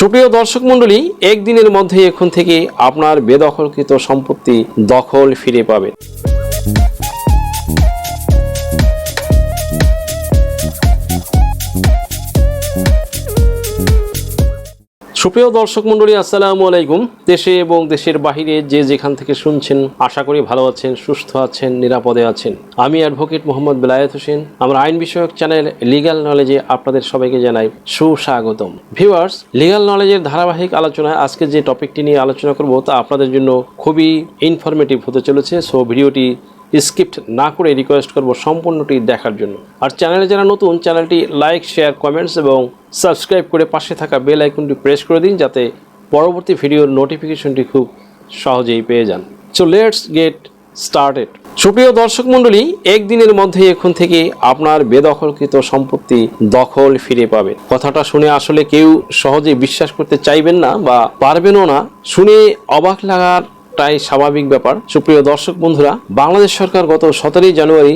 সুপ্রিয় দর্শক মণ্ডলী একদিনের মধ্যে এখন থেকে আপনার বেদখলকৃত সম্পত্তি দখল ফিরে পাবেন সুপ্রিয় দর্শক মণ্ডলী, আসসালামু আলাইকুম। দেশে এবং দেশের বাহিরে যে যেখান থেকে শুনছেন, আশা করি ভালো আছেন, সুস্থ আছেন, নিরাপদে আছেন। আমি অ্যাডভোকেট মোহাম্মদ বেলায়েত হোসেন। আমার আইন বিষয়ক চ্যানেল লিগ্যাল নলেজে আপনাদের সবাইকে জানাই সুস্বাগতম। ভিউয়ার্স, লিগাল নলেজের ধারাবাহিক আলোচনায় আজকে যে টপিকটি নিয়ে আলোচনা করব তা আপনাদের জন্য খুবই ইনফরমেটিভ হতে চলেছে। সো ভিডিওটি স্কিপ্ট না করে রিকোয়েস্ট করব সম্পূর্ণটি দেখার জন্য। আর চ্যানেলে যারা নতুন চ্যানেলটি লাইক শেয়ার কমেন্টস এবং সাবস্ক্রাইব করে পাশে থাকা বেল আইকনটি প্রেস করে দিন যাতে পরবর্তী ভিডিওর নোটিফিকেশনটি খুব সহজেই পেয়ে যান। সো লেটস গেট স্টার্টেড সুপ্রিয় দর্শক মণ্ডলী, একদিনের মধ্যে এখন থেকে আপনার বেদখলকৃত সম্পত্তি দখল ফিরে পাবে। কথাটা শুনে আসলে কেউ সহজে বিশ্বাস করতে চাইবেন না বা পারবেনও না। শুনে অবাক লাগার টাই স্বাভাবিক ব্যাপার। সুপ্রিয় দর্শক বন্ধুরা, বাংলাদেশ সরকার গত সতেরোই জানুয়ারি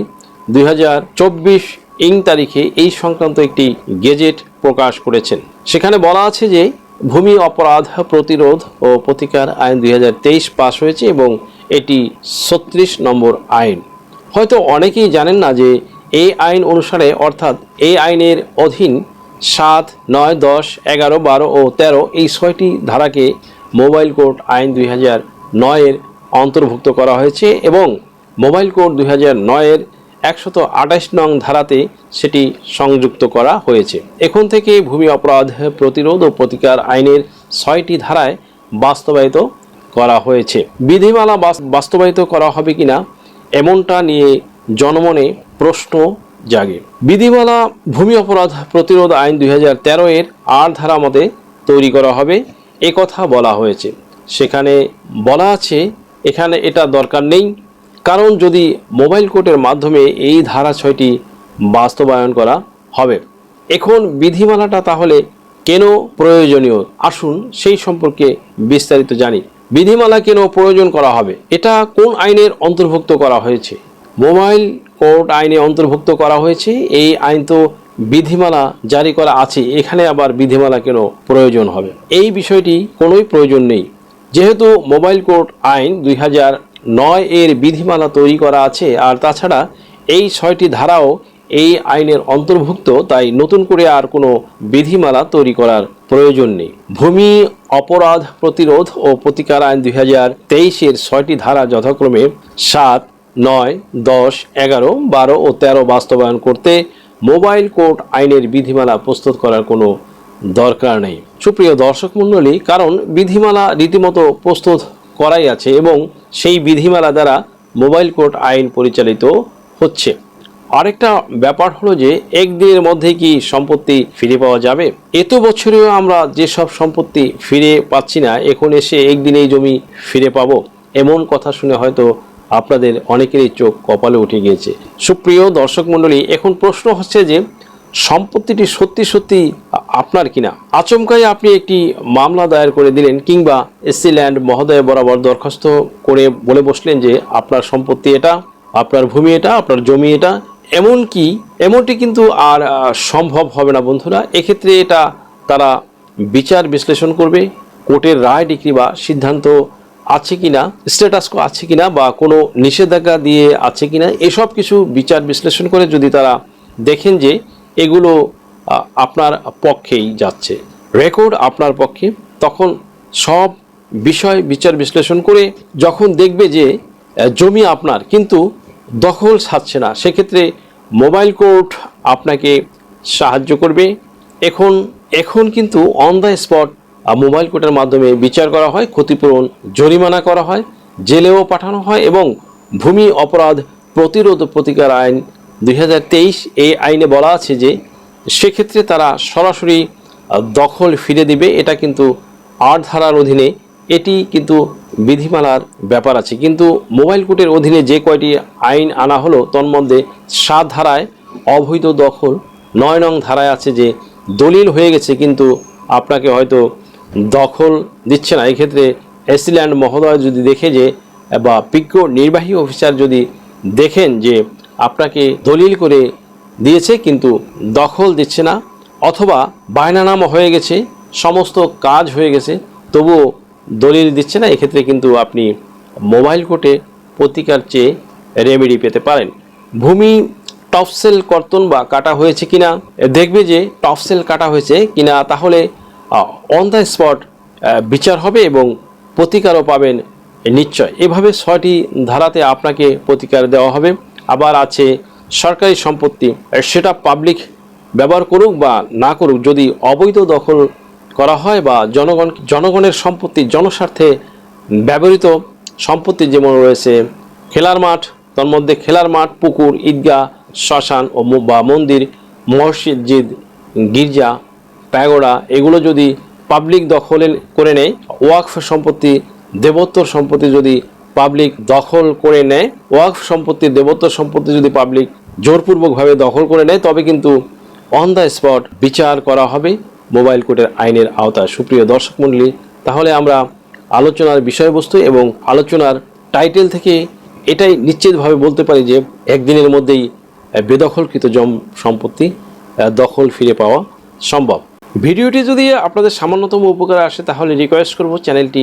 দুই হাজার চব্বিশ ইং তারিখে এই সংক্রান্ত একটি গেজেট প্রকাশ করেছেন। সেখানে বলা আছে যে, ভূমি অপরাধ প্রতিরোধ ও প্রতিকার আইন দুই হাজার তেইশ পাশ হয়েছে এবং এটি ছত্রিশ নম্বর আইন। হয়তো অনেকেই জানেন না যে, এই আইন অনুসারে অর্থাৎ এই আইনের অধীন সাত, নয়, দশ, এগারো, বারো ও তেরো এই ছয়টি ধারাকে মোবাইল কোর্ট আইন দুই হাজার নয়ের অন্তর্ভুক্ত করা হয়েছে এবং মোবাইল কোড দুই হাজার নয়ের একশত আঠাশ নং ধারাতে সেটি সংযুক্ত করা হয়েছে। এখন থেকে ভূমি অপরাধ প্রতিরোধ ও প্রতিকার আইনের ছয়টি ধারায় বাস্তবায়িত করা হয়েছে। বিধিমালা বাস্তবায়িত করা হবে কিনা এমনটা নিয়ে জনমনে প্রশ্ন জাগে। বিধিমালা ভূমি অপরাধ প্রতিরোধ আইন দুই হাজার তেরো এর আট ধারা মতে তৈরি করা হবে। কথা বলা হয়েছে। সেখানে বলা আছে, এখানে এটা দরকার নেই। কারণ যদি মোবাইল কোর্টের মাধ্যমে এই ধারা ছয়টি বাস্তবায়ন করা হবে। এখন বিধিমালাটা তাহলে কেন প্রয়োজনীয়? আসুন সেই সম্পর্কে বিস্তারিত জানি। বিধিমালা কেন প্রয়োজন করা হবে? এটা কোন আইনের অন্তর্ভুক্ত করা হয়েছে? মোবাইল কোর্ট আইনে অন্তর্ভুক্ত করা হয়েছে, এই আইন তো বিধিমালা জারি করা আছে, এখানে আবার বিধিমালা কেন প্রয়োজন হবে? এই বিষয়টি কোনোই প্রয়োজন নেই। যেহেতু মোবাইল কোর্ট আইন দুই নয় এর বিধিমালা তৈরি করা আছে, আর তাছাড়া এই ছয়টি ধারাও এই আইনের অন্তর্ভুক্ত, তাই নতুন করে আর কোনো বিধিমালা তৈরি করার প্রয়োজন নেই। ভূমি অপরাধ প্রতিরোধ ও প্রতিকার আইন দুই হাজার তেইশের ছয়টি ধারা যথাক্রমে সাত, নয়, দশ, এগারো, বারো ও তেরো বাস্তবায়ন করতে মোবাইল কোর্ট আইনের বিধিমালা প্রস্তুত করার কোনো দরকার নেই। সুপ্রিয় দর্শক মণ্ডলী, কারণ বিধিমালা রীতিমতো প্রস্তুত করাই আছে এবং সেই বিধিমালা দ্বারা মোবাইল কোর্ট আইন পরিচালিত হচ্ছে। আরেকটা ব্যাপার হলো যে, একদিনের মধ্যে কি সম্পত্তি ফিরে পাওয়া যাবে? এত বছরেও আমরা যেসব সম্পত্তি ফিরে পাচ্ছি না, এখন এসে একদিনেই জমি ফিরে পাবো, এমন কথা শুনে হয়তো আপনাদের অনেকেরই চোখ কপালে উঠে গিয়েছে। সুপ্রিয় দর্শক মণ্ডলী, এখন প্রশ্ন হচ্ছে যে সম্পত্তিটি সত্যি সত্যি আপনার কিনা? আচমকাই আপনি একটি মামলা দায়ের করে দিলেন কিংবা এসসি ল্যান্ড মহোদয় বরাবর দরখাস্ত করে বলে বসলেন যে আপনার সম্পত্তি এটা, আপনার ভূমি এটা, আপনার জমি এটা। এমন কি এমনটি কিন্তু আর সম্ভব হবে না বন্ধুরা। এক্ষেত্রে এটা তারা বিচার বিশ্লেষণ করবে, কোর্টের রায় ডিগ্রি বা সিদ্ধান্ত আছে কিনা স্ট্যাটাস আছে কিনা বা কোনো নিষেধাজ্ঞা দিয়ে আছে কিনা, এসব কিছু বিচার বিশ্লেষণ করে যদি তারা দেখেন যে এগুলো আপনার পক্ষেই যাচ্ছে। রেকর্ড আপনার পক্ষে, তখন সব বিষয় বিচার বিশ্লেষণ করে যখন দেখবে যে জমি আপনার, কিন্তু দখল ছাড়ছে না, সেক্ষেত্রে মোবাইল কোর্ট আপনাকে সাহায্য করবে। এখন এখন কিন্তু অন দ্য স্পট মোবাইল কোর্টের মাধ্যমে বিচার করা হয়, ক্ষতিপূরণ জরিমানা করা হয়, জেলেও পাঠানো হয় এবং ভূমি অপরাধ প্রতিরোধ প্রতিকার আইন দুই হাজার তেইশ এই আইনে বলা আছে যে সেক্ষেত্রে তারা সরাসরি দখল ফিরে দিবে। এটা কিন্তু আট ধারার অধীনে। এটি কিন্তু বিধিমালার ব্যাপার আছে। কিন্তু মোবাইল কোর্টের অধীনে যে কয়টি আইন আনা হলো, তন্মধ্যে সাত ধারায় অবৈধ দখল, নয় নং ধারায় আছে যে দলিল হয়ে গেছে, কিন্তু আপনাকে হয়তো দখল দিচ্ছে না। এক্ষেত্রে এসিল্যান্ড মহোদয় যদি দেখে যে, বা বিজ্ঞ নির্বাহী অফিসার যদি দেখেন যে আপনাকে দলিল করে দিয়েছে, কিন্তু দখল দিচ্ছে না, অথবা বায়নানামা হয়ে গেছে, সমস্ত কাজ হয়ে গেছে, তবুও দলিল দিচ্ছে না, এক্ষেত্রে কিন্তু আপনি মোবাইল কোর্টে প্রতিকার চেয়ে রেমেডি পেতে পারেন। ভূমি টপসেল কর্তন বা কাটা হয়েছে কিনা দেখবে যে টপসেল কাটা হয়েছে কিনা, তাহলে অন দ্য স্পট বিচার হবে এবং প্রতিকারও পাবেন নিশ্চয়। এভাবে ছয়টি ধারাতে আপনাকে প্রতিকার দেওয়া হবে। আবার আছে সরকারি সম্পত্তি। সেটা পাবলিক ব্যবহার করুক বা না করুক, যদি অবৈধ দখল করা হয় বা জনগণ, জনগণের সম্পত্তি, জনস্বার্থে ব্যবহৃত সম্পত্তি যেমন রয়েছে খেলার মাঠ তার মধ্যে খেলার মাঠ, পুকুর, ঈদগাহ, শ্মশান ও বা মন্দির, মসজিদ গির্জা, প্যাগোড়া, এগুলো যদি পাবলিক দখলে করে নেয়, ওয়াকফ সম্পত্তি, দেবোত্তর সম্পত্তি যদি পাবলিক দখল করে নেয়, ওয়াকফ সম্পত্তি দেবোত্তর সম্পত্তি যদি পাবলিক জোরপূর্বকভাবে দখল করে নেয়, তবে কিন্তু অন দ্য স্পট বিচার করা হবে মোবাইল কোর্টের আইনের আওতায়। সুপ্রিয় দর্শক মণ্ডলী, তাহলে আমরা আলোচনার বিষয়বস্তু এবং আলোচনার টাইটেল থেকে এটাই নিশ্চিতভাবে বলতে পারি যে একদিনের মধ্যেই বেদখলকৃত জম সম্পত্তি দখল ফিরে পাওয়া সম্ভব। ভিডিওটি যদি আপনাদের সামান্যতম উপকার আসে, তাহলে রিকোয়েস্ট করব চ্যানেলটি